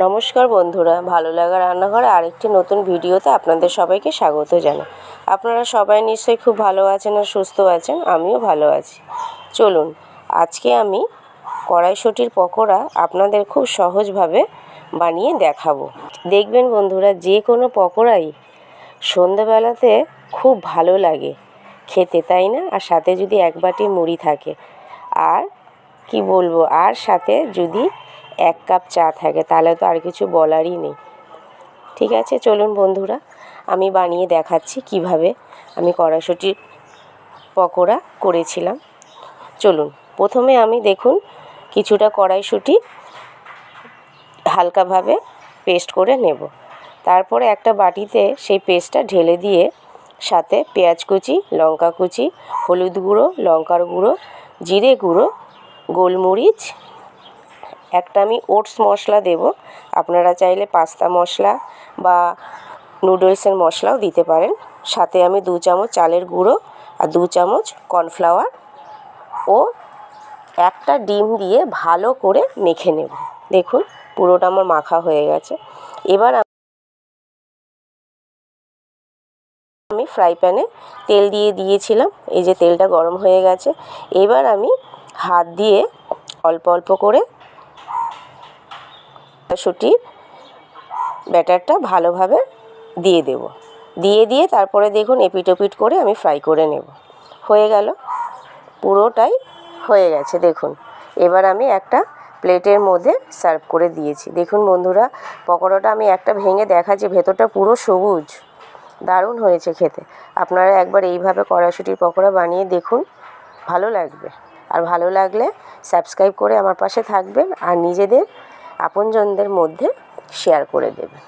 নমস্কার বন্ধুরা, ভালো লাগা রান্নাঘরে আরেকটি নতুন ভিডিওতে আপনাদের সবাইকে স্বাগত জানাই। আপনারা সবাই নিশ্চয়ই খুব ভালো আছেন আর সুস্থ আছেন, আমিও ভালো আছি। চলুন, আজকে আমি কড়াইশুঁটির পকোড়া আপনাদের খুব সহজভাবে বানিয়ে দেখাবো। দেখবেন বন্ধুরা, যে কোনো পকোড়াই সন্ধ্যাবেলাতে খুব ভালো লাগে খেতে, তাই না? আর সাথে যদি এক বাটি মুড়ি থাকে, আর কি বলব? আর সাথে যদি এক কাপ চা থাকে, তাহলে তো আর কিছু বলারই নেই। ঠিক আছে, চলুন বন্ধুরা, আমি বানিয়ে দেখাচ্ছি কীভাবে আমি কড়াইশুঁটির পকোড়া করেছিলাম। চলুন, প্রথমে আমি দেখুন কিছুটা কড়াইশুঁটি হালকাভাবে পেস্ট করে নেব। তারপরে একটা বাটিতে সেই পেস্টটা ঢেলে দিয়ে সাথে পেঁয়াজ কুচি, লঙ্কা কুচি, হলুদ গুঁড়ো, লঙ্কার গুঁড়ো, জিরে গুঁড়ো, গোলমরিচ একটা আমি ওটস মশলা দেব। আপনারা চাইলে পাস্তা মশলা বা নুডলসের মশলাও দিতে পারেন। সাথে আমি দু চামচ চালের গুঁড়ো আর দু চামচ কর্নফ্লাওয়ার ও একটা ডিম দিয়ে ভালো করে মেখে নেব। দেখুন, পুরোটা আমার মাখা হয়ে গেছে। এবার আমি ফ্রাই প্যানে তেল দিয়ে দিয়েছিলাম। এই যে তেলটা গরম হয়ে গেছে। এবার আমি হাত দিয়ে অল্প অল্প করে মটরশুঁটির ব্যাটারটা ভালোভাবে দিয়ে দেব। দিয়ে দিয়ে তারপরে দেখুন এপিট ওপিট করে আমি ফ্রাই করে নেব। হয়ে গেল। পুরোটাই হয়ে গেছে, দেখুন। এবার আমি একটা প্লেটের মধ্যে সার্ভ করে দিয়েছি। দেখুন বন্ধুরা, পকোড়াটা আমি একটা ভেঙে দেখাচ্ছি, ভেতরটা পুরো সবুজ। দারুণ হয়েছে খেতে। আপনারা একবার এইভাবে কড়াইশুঁটির পকোড়া বানিয়ে দেখুন, ভালো লাগবে। আর ভালো লাগলে সাবস্ক্রাইব করে আমার পাশে থাকবেন। আর নিজেদের আপনজনদের মধ্যে শেয়ার করে দেবেন